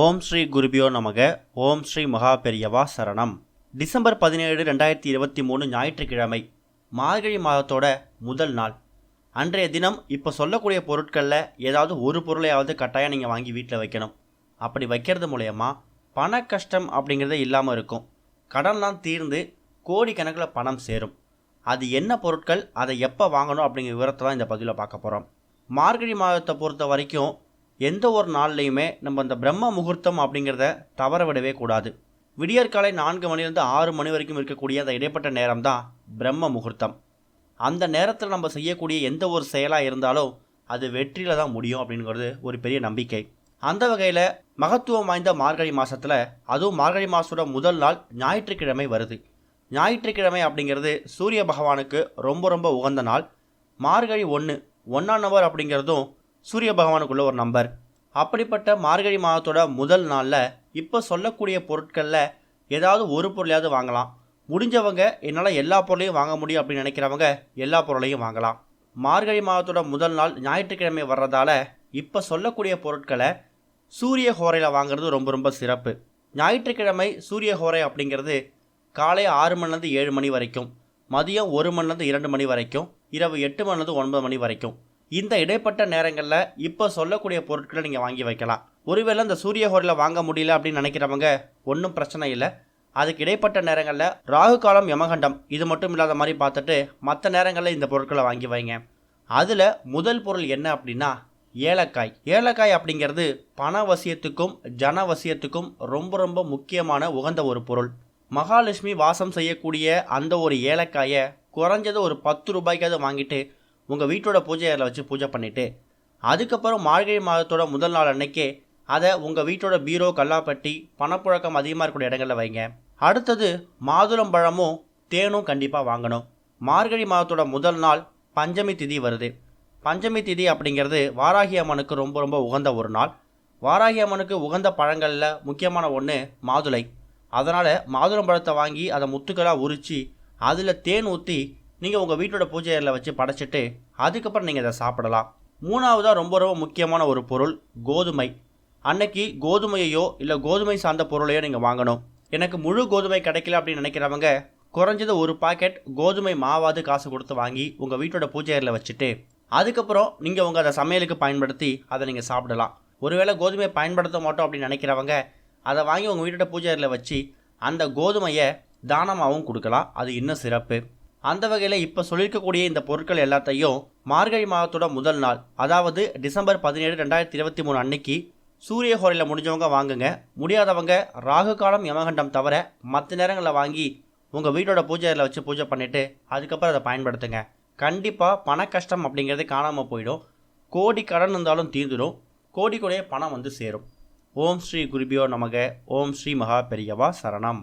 ஓம் ஸ்ரீ குருபியோ நமக. ஓம் ஸ்ரீ மகா பெரியவா சரணம். டிசம்பர் பதினேழு ரெண்டாயிரத்தி இருபத்தி மூணு ஞாயிற்றுக்கிழமை மார்கழி மாதத்தோட முதல் நாள். அன்றைய தினம் இப்போ சொல்லக்கூடிய பொருட்களில் ஏதாவது ஒரு பொருளையாவது கட்டாயம் நீங்கள் வாங்கி வீட்டில் வைக்கணும். அப்படி வைக்கிறது மூலயமா பண கஷ்டம் அப்படிங்கிறதே இல்லாமல் இருக்கும். கடன்லாம் தீர்ந்து கோடிக்கணக்கில் பணம் சேரும். அது என்ன பொருட்கள் அதை எப்போ வாங்கணும் அப்படிங்கிற விவரத்தை தான் இந்த பதிவில் பார்க்க போகிறோம் மார்கழி மாதத்தை பொறுத்த வரைக்கும் எந்த ஒரு நாள்லையுமே நம்ம இந்த பிரம்ம முகூர்த்தம் அப்படிங்கிறத தவற விடவே கூடாது. விடியற்காலை நான்கு மணிலேருந்து ஆறு மணி வரைக்கும் இருக்கக்கூடிய அந்த இடைப்பட்ட நேரம் தான் பிரம்ம முகூர்த்தம். அந்த நேரத்தில் நம்ம செய்யக்கூடிய எந்த ஒரு செயலாக இருந்தாலும் அது வெற்றியில் தான் முடியும் அப்படிங்கிறது ஒரு பெரிய நம்பிக்கை. அந்த வகையில் மகத்துவம் வாய்ந்த மார்கழி மாதத்தில் அதுவும் மார்கழி மாதத்தோட முதல் நாள் ஞாயிற்றுக்கிழமை வருது. ஞாயிற்றுக்கிழமை அப்படிங்கிறது சூரிய பகவானுக்கு ரொம்ப ரொம்ப உகந்த நாள். மார்கழி ஒன்று ஒன்றாம் நம்பர் அப்படிங்கிறதும் சூரிய பகவானுக்குள்ள ஒரு நம்பர். அப்படிப்பட்ட மார்கழி மாதத்தோட முதல் நாளில் இப்போ சொல்லக்கூடிய பொருட்களில் ஏதாவது ஒரு பொருளையாவது வாங்கலாம். முடிஞ்சவங்க என்னால் எல்லா பொருளையும் வாங்க முடியும் அப்படின்னு நினைக்கிறவங்க எல்லா பொருளையும் வாங்கலாம். மார்கழி மாதத்தோட முதல் நாள் ஞாயிற்றுக்கிழமை வர்றதால இப்போ சொல்லக்கூடிய பொருட்களை சூரிய ஹோரையில் வாங்குறது ரொம்ப ரொம்ப சிறப்பு. ஞாயிற்றுக்கிழமை சூரிய ஹோரை அப்படிங்கிறது காலை ஆறு மணிலேருந்து ஏழு மணி வரைக்கும் மதியம் ஒரு மணிலேருந்து இரண்டு மணி வரைக்கும் இரவு எட்டு மணிலேருந்து ஒன்பது மணி வரைக்கும். இந்த இடைப்பட்ட நேரங்களில் இப்போ சொல்லக்கூடிய பொருட்களை நீங்கள் வாங்கி வைக்கலாம். ஒருவேளை இந்த சூரிய ஹோரில் வாங்க முடியல அப்படின்னு நினைக்கிறவங்க ஒன்றும் பிரச்சனை இல்லை. அதுக்கு இடைப்பட்ட நேரங்களில் ராகு காலம் யமகண்டம் இது மட்டும் இல்லாத மாதிரி பார்த்துட்டு மற்ற நேரங்களில் இந்த பொருட்களை வாங்கி வைங்க. அதில் முதல் பொருள் என்ன அப்படின்னா ஏலக்காய். ஏலக்காய் அப்படிங்கிறது பணவசியத்துக்கும் ஜனவசியத்துக்கும் ரொம்ப ரொம்ப முக்கியமான உகந்த ஒரு பொருள். மகாலட்சுமி வாசம் செய்யக்கூடிய அந்த ஒரு ஏலக்காயை குறைஞ்சது ஒரு பத்து ரூபாய்க்காவது வாங்கிட்டு உங்கள் வீட்டோட பூஜை அறையில் வச்சு பூஜை பண்ணிவிட்டு அதுக்கப்புறம் மார்கழி மாதத்தோட முதல் நாள் அன்னைக்கே அதை உங்கள் வீட்டோட பீரோ கல்லாப்பட்டி பணப்புழக்கம் அதிகமாக இருக்கக்கூடிய இடங்களில் வைங்க. அடுத்தது மாதுளம் பழமும் தேனும் கண்டிப்பாக வாங்கணும். மார்கழி மாதத்தோட முதல் நாள் பஞ்சமி திதி வருது. பஞ்சமி திதி அப்படிங்கிறது வாராகி அம்மனுக்கு ரொம்ப ரொம்ப உகந்த ஒரு நாள். வாராகி அம்மனுக்கு உகந்த பழங்களில் முக்கியமான ஒன்று மாதுளை. அதனால் மாதுளம் பழத்தை வாங்கி அதை முத்துக்களாக உரித்து அதில் தேன் ஊற்றி நீங்கள் உங்கள் வீட்டோட பூஜை அறையில் வச்சு படைச்சிட்டு அதுக்கப்புறம் நீங்கள் இதை சாப்பிடலாம். மூணாவதாக ரொம்ப ரொம்ப முக்கியமான ஒரு பொருள் கோதுமை. அன்னைக்கு கோதுமையையோ இல்லை கோதுமை சார்ந்த பொருளையோ நீங்கள் வாங்கணும். எனக்கு முழு கோதுமை கிடைக்கல அப்படின்னு நினைக்கிறவங்க குறைஞ்சது ஒரு பாக்கெட் கோதுமை மாவாது காசு கொடுத்து வாங்கி உங்கள் வீட்டோட பூஜை அறையில் வச்சுட்டு அதுக்கப்புறம் நீங்கள் உங்கள் அதை சமையலுக்கு பயன்படுத்தி அதை நீங்கள் சாப்பிடலாம். ஒருவேளை கோதுமை பயன்படுத்த மாட்டோம் அப்படின்னு நினைக்கிறவங்க அதை வாங்கி உங்கள் வீட்டோட பூஜை அறையில் வச்சு அந்த கோதுமையை தானமாகவும் கொடுக்கலாம். அது இன்னும் சிறப்பு. அந்த வகையில் இப்போ சொல்லியிருக்கக்கூடிய இந்த பொருட்கள் எல்லாத்தையும் மார்கழி மாதத்தோட முதல் நாள் அதாவது டிசம்பர் பதினேழு ரெண்டாயிரத்தி இருபத்தி மூணு அன்னைக்கு சூரிய ஹோரையில் முடிஞ்சவங்க வாங்குங்க. முடியாதவங்க ராகு காலம் யமகண்டம் தவிர மற்ற நேரங்களில் வாங்கி உங்கள் வீட்டோட பூஜையில் வச்சு பூஜை பண்ணிவிட்டு அதுக்கப்புறம் அதை பயன்படுத்துங்க. கண்டிப்பாக பண கஷ்டம் அப்படிங்கிறது காணாமல் போயிடும். கோடி கடன் இருந்தாலும் தீர்ந்துடும். கோடி கோடியே பணம் வந்து சேரும். ஓம் ஸ்ரீ குருபியோ நமக. ஓம் ஸ்ரீ மகா பெரியவா சரணம்.